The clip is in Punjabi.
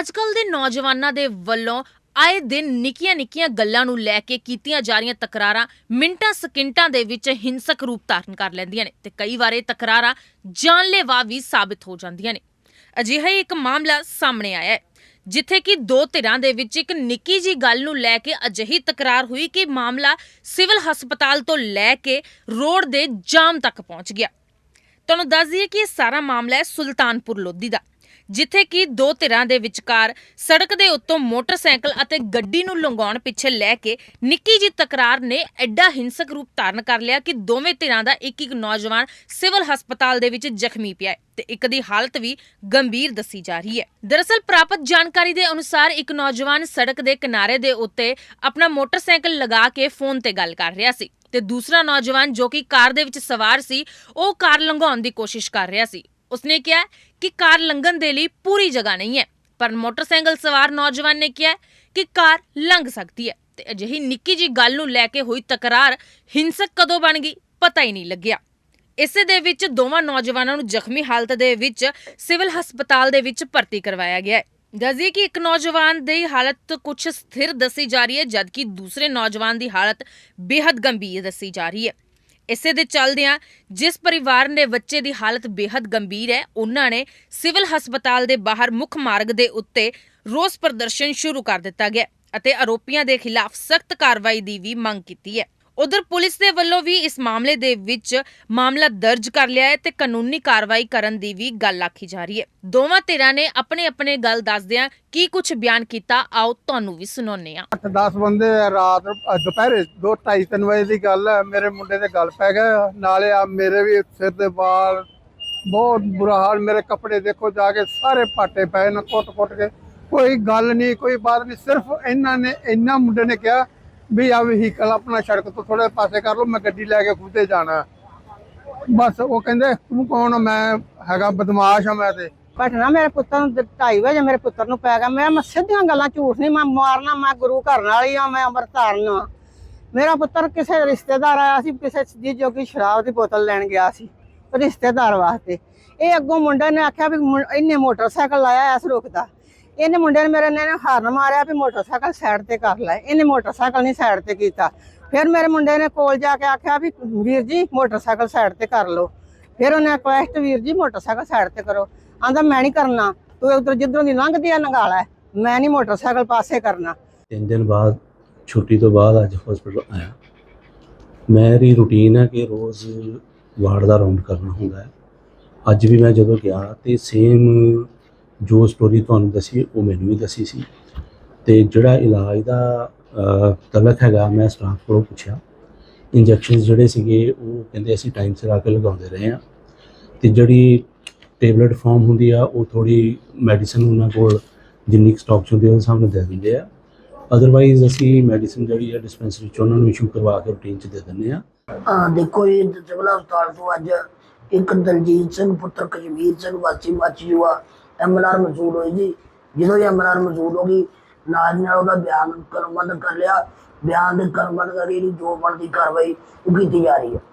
ਅੱਜਕੱਲ ਦੇ ਨੌਜਵਾਨਾਂ ਦੇ ਵੱਲੋਂ ਆਏ ਦਿਨ ਨਿੱਕੀਆਂ-ਨਿੱਕੀਆਂ ਗੱਲਾਂ ਨੂੰ ਲੈ ਕੇ ਕੀਤੀਆਂ ਜਾ ਰਹੀਆਂ ਤਕਰਾਰਾਂ ਮਿੰਟਾਂ, ਸਕਿੰਟਾਂ ਦੇ ਵਿੱਚ ਹਿੰਸਕ ਰੂਪ ਧਾਰਨ ਕਰ ਲੈਂਦੀਆਂ ਨੇ ਤੇ ਕਈ ਵਾਰ ਇਹ ਤਕਰਾਰਾਂ ਜਾਨਲੇਵਾ ਵੀ ਸਾਬਿਤ ਹੋ ਜਾਂਦੀਆਂ ਨੇ। ਅਜਿਹਾ ਹੀ ਇੱਕ ਮਾਮਲਾ ਸਾਹਮਣੇ ਆਇਆ ਹੈ, ਜਿੱਥੇ ਕਿ ਦੋ ਧਿਰਾਂ ਦੇ ਵਿੱਚ ਇੱਕ ਨਿੱਕੀ ਜੀ ਗੱਲ ਨੂੰ ਲੈ ਕੇ ਅਜਿਹੀ ਤਕਰਾਰ ਹੋਈ ਕਿ ਮਾਮਲਾ ਸਿਵਲ ਹਸਪਤਾਲ ਤੋਂ ਲੈ ਕੇ ਰੋਡ ਦੇ ਜਾਮ ਤੱਕ ਪਹੁੰਚ ਗਿਆ। ਤੁਹਾਨੂੰ ਦੱਸ ਦਈਏ ਕਿ ਇਹ ਸਾਰਾ ਮਾਮਲਾ ਹੈ ਸੁਲਤਾਨਪੁਰ ਲੋਧੀ ਦਾ। ਜਿੱਥੇ ਕਿ ਦੋ ਧਿਰਾਂ ਦੇ ਵਿਚਕਾਰ ਸੜਕ ਦੇ ਉੱਤੋਂ ਮੋਟਰਸਾਈਕਲ ਅਤੇ ਗੱਡੀ ਨੂੰ ਲੰਘਾਉਣ ਪਿੱਛੇ ਲੈ ਕੇ ਨਿੱਕੀ ਜੀ ਤਕਰਾਰ ਨੇ ਐਡਾ ਹਿੰਸਕ ਰੂਪ ਧਾਰਨ ਕਰ ਲਿਆ ਕਿ ਦੋਵੇਂ ਧਿਰਾਂ ਦਾ ਇੱਕ ਇੱਕ ਨੌਜਵਾਨ ਸਿਵਲ ਹਸਪਤਾਲ ਦੇ ਵਿੱਚ ਜ਼ਖਮੀ ਪਿਆ ਹੈ ਤੇ ਇੱਕ ਦੀ ਹਾਲਤ ਵੀ ਗੰਭੀਰ ਦੱਸੀ ਜਾ ਰਹੀ ਹੈ। ਦਰਅਸਲ ਪ੍ਰਾਪਤ ਜਾਣਕਾਰੀ ਦੇ ਅਨੁਸਾਰ ਇੱਕ ਨੌਜਵਾਨ ਸੜਕ ਦੇ ਕਿਨਾਰੇ ਦੇ ਉੱਤੇ ਆਪਣਾ ਮੋਟਰਸਾਈਕਲ ਲਗਾ ਕੇ ਫੋਨ ਤੇ ਗੱਲ ਕਰ ਰਿਹਾ ਸੀ ਤੇ ਦੂਸਰਾ ਨੌਜਵਾਨ ਜੋ ਕਿ ਕਾਰ ਦੇ ਵਿੱਚ ਸਵਾਰ ਸੀ, ਉਹ ਕਾਰ ਲੰਘਾਉਣ ਦੀ ਕੋਸ਼ਿਸ਼ ਕਰ ਰਿਹਾ ਸੀ। ਉਸਨੇ ਕਿਹਾ ਕਿ ਕਾਰ ਲੰਘਣ ਦੇ ਲਈ ਪੂਰੀ ਜਗ੍ਹਾ ਨਹੀਂ ਹੈ, ਪਰ ਮੋਟਰਸਾਈਕਲ ਸਵਾਰ ਨੌਜਵਾਨ ਨੇ ਕਿਹਾ ਕਿ ਕਾਰ ਲੰਘ ਸਕਦੀ ਹੈ ਤੇ ਅਜਿਹੀ ਨਿੱਕੀ ਜੀ ਗੱਲ ਨੂੰ ਲੈ ਕੇ ਹੋਈ ਤਕਰਾਰ ਹਿੰਸਕ ਕਦੋਂ ਬਣ ਗਈ, ਪਤਾ ਹੀ ਨਹੀਂ ਲੱਗਿਆ। ਇਸੇ ਦੇ ਵਿੱਚ ਦੋਵਾਂ ਨੌਜਵਾਨਾਂ ਨੂੰ ਜ਼ਖਮੀ ਹਾਲਤ ਦੇ ਵਿੱਚ ਸਿਵਲ ਹਸਪਤਾਲ ਦੇ ਵਿੱਚ ਭਰਤੀ ਕਰਵਾਇਆ ਗਿਆ ਹੈ। ਦੱਸਦੀ ਕਿ ਇੱਕ ਨੌਜਵਾਨ ਦੀ ਹਾਲਤ ਕੁਝ ਸਥਿਰ ਦੱਸੀ ਜਾ ਰਹੀ ਹੈ, ਜਦਕਿ ਦੂਸਰੇ ਨੌਜਵਾਨ ਦੀ ਹਾਲਤ ਬੇहद ਗੰਭੀਰ ਦੱਸੀ ਜਾ ਰਹੀ ਹੈ। ਇਸੇ ਦੇ ਚੱਲਦਿਆਂ ਜਿਸ ਪਰਿਵਾਰ ਦੇ ਬੱਚੇ ਦੀ ਹਾਲਤ ਬੇहद ਗੰਭੀਰ ਹੈ, ਉਹਨਾਂ ਨੇ ਸਿਵਲ ਹਸਪਤਾਲ ਦੇ ਬਾਹਰ ਮੁੱਖ ਮਾਰਗ ਦੇ ਉੱਤੇ ਰੋਸ ਪ੍ਰਦਰਸ਼ਨ ਸ਼ੁਰੂ ਕਰ ਦਿੱਤਾ ਗਿਆ ਅਤੇ ਆਰੋਪੀਆਂ ਦੇ ਖਿਲਾਫ ਸਖਤ ਕਾਰਵਾਈ ਦੀ ਵੀ ਮੰਗ ਕੀਤੀ ਹੈ। ਉਧਰ ਪੁਲਿਸ ਦੇ ਵੱਲੋਂ ਵੀ ਇਸ ਮਾਮਲੇ ਦੇ ਵਿੱਚ ਮਾਮਲਾ ਦਰਜ ਕਰ ਲਿਆ ਹੈ ਤੇ ਕਾਨੂੰਨੀ ਕਾਰਵਾਈ ਕਰਨ ਦੀ ਵੀ ਗੱਲ ਆਖੀ ਜਾ ਰਹੀ ਹੈ। ਦੋਵਾਂ ਧਿਰਾਂ ਨੇ ਆਪਣੇ ਆਪਣੇ ਗੱਲ ਦੱਸਦਿਆਂ ਕੀ ਕੁਝ ਬਿਆਨ ਕੀਤਾ, ਆਓ ਤੁਹਾਨੂੰ ਵੀ ਸੁਣਾਉਂਦੇ ਹਾਂ। 8-10 ਬੰਦੇ ਰਾਤ ਦੁਪਹਿਰੇ 2:30 ਵਜੇ ਦੀ ਗੱਲ ਹੈ। ਮੇਰੇ ਮੁੰਡੇ ਦੇ ਗੱਲ ਪੈ ਗਏ। ਨਾਲੇ ਆ ਮੇਰੇ ਵੀ ਸਿਰ ਦੇ ਵਾਲ ਬਹੁਤ ਬੁਰਾ ਹਾਲ। ਮੇਰੇ ਕੱਪੜੇ ਦੇਖੋ, ਜਾ ਕੇ ਸਾਰੇ ਪਾਟੇ ਪਏ ਨੇ ਕੁੱਟ-ਕੁੱਟ ਕੇ। ਕੋਈ ਗੱਲ ਨਹੀਂ, ਕੋਈ ਬਾਤ ਨਹੀਂ। ਸਿਰਫ ਇਹਨਾਂ ਨੇ ਇੰਨਾ ਮੁੰਡੇ ਨੇ ਕਿਹਾ ਵੀ ਆ ਵਹੀਕਲ ਆਪਣਾ ਸੜਕ ਤੋਂ ਥੋੜੇ ਪਾਸੇ ਕਰ ਲਓ, ਮੈਂ ਗੱਡੀ ਲੈ ਕੇ ਖੁਦੇ ਜਾਣਾ। ਬਸ ਉਹ ਕਹਿੰਦੇ, ਤੂੰ ਕੌਣ ਮੈਂ ਹੈਗਾ ਬਦਮਾਸ਼ ਆ ਮੈਂ ਤੇ। ਘਟਨਾ ਮੇਰੇ ਪੁੱਤਰ ਨੂੰ 2:30 ਵਜੇ ਮੇਰੇ ਪੁੱਤਰ ਨੂੰ ਪੈ ਗਿਆ। ਮੈਂ ਮੈਂ ਸਿੱਧੀਆਂ ਗੱਲਾਂ ਝੂਠ ਨਹੀਂ, ਮੈਂ ਮਾਰਨਾ, ਮੈਂ ਗੁਰੂ ਘਰ ਵਾਲੀ ਆ, ਮੈਂ ਅੰਮ੍ਰਿਤ ਆ। ਮੇਰਾ ਪੁੱਤਰ ਕਿਸੇ ਰਿਸ਼ਤੇਦਾਰ ਆਇਆ ਸੀ, ਕਿਸੇ ਦੀ ਜੋ ਕਿ ਸ਼ਰਾਬ ਦੀ ਬੋਤਲ ਲੈਣ ਗਿਆ ਸੀ, ਰਿਸ਼ਤੇਦਾਰ ਵਾਸਤੇ। ਇਹ ਅੱਗੋਂ ਮੁੰਡੇ ਨੇ ਆਖਿਆ ਵੀ ਇਹਨੇ ਮੋਟਰਸਾਈਕਲ ਲਾਇਆ ਐਸ ਰੁਕਦਾ ਇਹਨੇ ਮੁੰਡੇ ਨੇ ਮੇਰੇ ਨੇ ਹਾਰਨ ਮਾਰਿਆ ਵੀ ਮੋਟਰਸਾਈਕਲ ਸਾਈਡ ਤੇ ਕਰ ਲੈ। ਇਹਨੇ ਮੋਟਰਸਾਈਕਲ ਨਹੀਂ ਸਾਈਡ ਤੇ ਕੀਤਾ। ਫਿਰ ਮੇਰੇ ਮੁੰਡੇ ਨੇ ਕੋਲ ਜਾ ਕੇ ਆਖਿਆ ਵੀ ਵੀਰ ਜੀ, ਮੋਟਰਸਾਈਕਲ ਸਾਈਡ ਤੇ ਕਰ ਲਓ। ਫਿਰ ਉਹਨੇ ਰਿਕੁਐਸਟ ਵੀਰ ਜੀ, ਮੋਟਰਸਾਈਕਲ ਸਾਈਡ ਤੇ ਕਰੋ। ਆਂਦਾ, ਮੈਂ ਨਹੀਂ ਕਰਨਾ। ਤੂੰ ਉਧਰ ਜਿੱਧਰੋਂ ਦੀ ਲੰਘਦੀ ਆ ਨਗਾਲਾ ਮੈਂ ਨਹੀਂ ਮੋਟਰਸਾਈਕਲ ਪਾਸੇ ਕਰਨਾ। ਤਿੰਨ ਦਿਨ ਬਾਅਦ, ਛੁੱਟੀ ਤੋਂ ਬਾਅਦ ਅੱਜ ਹਸਪੀਟਲ ਆਇਆ। ਮੇਰੀ ਰੁਟੀਨ ਹੈ ਕਿ ਰੋਜ਼ ਵਾਰਡ ਦਾ ਰਾਉਂਡ ਕਰਨਾ ਹੁੰਦਾ ਹੈ। ਅੱਜ ਵੀ ਮੈਂ ਜਦੋਂ ਗਿਆ ਤੇ ਸੇਮ ਜੋ ਸਟੋਰੀ ਤੁਹਾਨੂੰ ਦੱਸੀ ਉਹ ਮੈਨੂੰ ਵੀ ਦੱਸੀ ਸੀ। ਤੇ ਜਿਹੜਾ ਇਲਾਜ ਦਾ ਅ, ਤਲਕ ਹੈਗਾ ਮੈਂ ਸਟਾਫ ਕੋਲੋਂ ਪੁੱਛਿਆ। ਇੰਜੈਕਸ਼ਨਸ ਜਿਹੜੇ ਸੀਗੇ ਉਹ ਕਹਿੰਦੇ ਅਸੀਂ ਟਾਈਮ ਸਿਰ ਆ ਕੇ ਲਗਾਉਂਦੇ ਰਹੇ ਆ ਤੇ ਜਿਹੜੀ ਟੇਬਲੇਟ ਫਾਰਮ ਹੁੰਦੀ ਆ ਉਹ ਥੋੜੀ ਮੈਡੀਸਨ ਉਹਨਾਂ ਕੋਲ ਜਿੰਨੀ ਸਟਾਕ ਚ ਹੁੰਦੀ ਆ ਉਹਦੇ ਸਾਹਮਣੇ ਦੇ ਦਿੰਦੇ ਆ। ਅਦਰਵਾਈਜ਼ ਅਸੀਂ ਮੈਡੀਸਨ ਜਿਹੜੀ ਆ ਡਿਸਪੈਂਸਰੀ ਚ ਉਹਨਾਂ ਨੂੰ ਇਸ਼ੂ ਕਰਵਾ ਕੇ ਰੂਟੀਨ ਚ ਦੇ ਦਿੰਦੇ ਆ। ਹਾਂ ਦੇਖੋ ਜੀ ਸਿਵਲ ਹਸਪਤਾਲ ਤੋਂ ਅੱਜ ਇੱਕ ਦਲਜੀਤ ਸਿੰਘ ਪੁੱਤਰ ਕਸ਼ਮੀਰ ਸਿੰਘ ਵਾਸੀ ਮਾਚੀਵਾ ਐਮਐਲਆਰ ਮਸੂਲ ਹੋਈ ਜੀ। ਜਦੋਂ ਇਹ ਐਮਐਲਆਰ ਮਸੂਲ ਹੋ ਗਈ, ਨਾਲ ਦੀ ਨਾਲ ਉਹਦਾ ਬਿਆਨ ਕਰਮਬੰਦ ਕਰ ਲਿਆ। ਬਿਆਨ ਦੇ ਕਰਮਬੰਦ ਕਰੀ ਜਿਹੜੀ ਜੋ ਬਣਦੀ ਕਾਰਵਾਈ ਉਹ ਕੀਤੀ ਜਾ ਰਹੀ ਹੈ।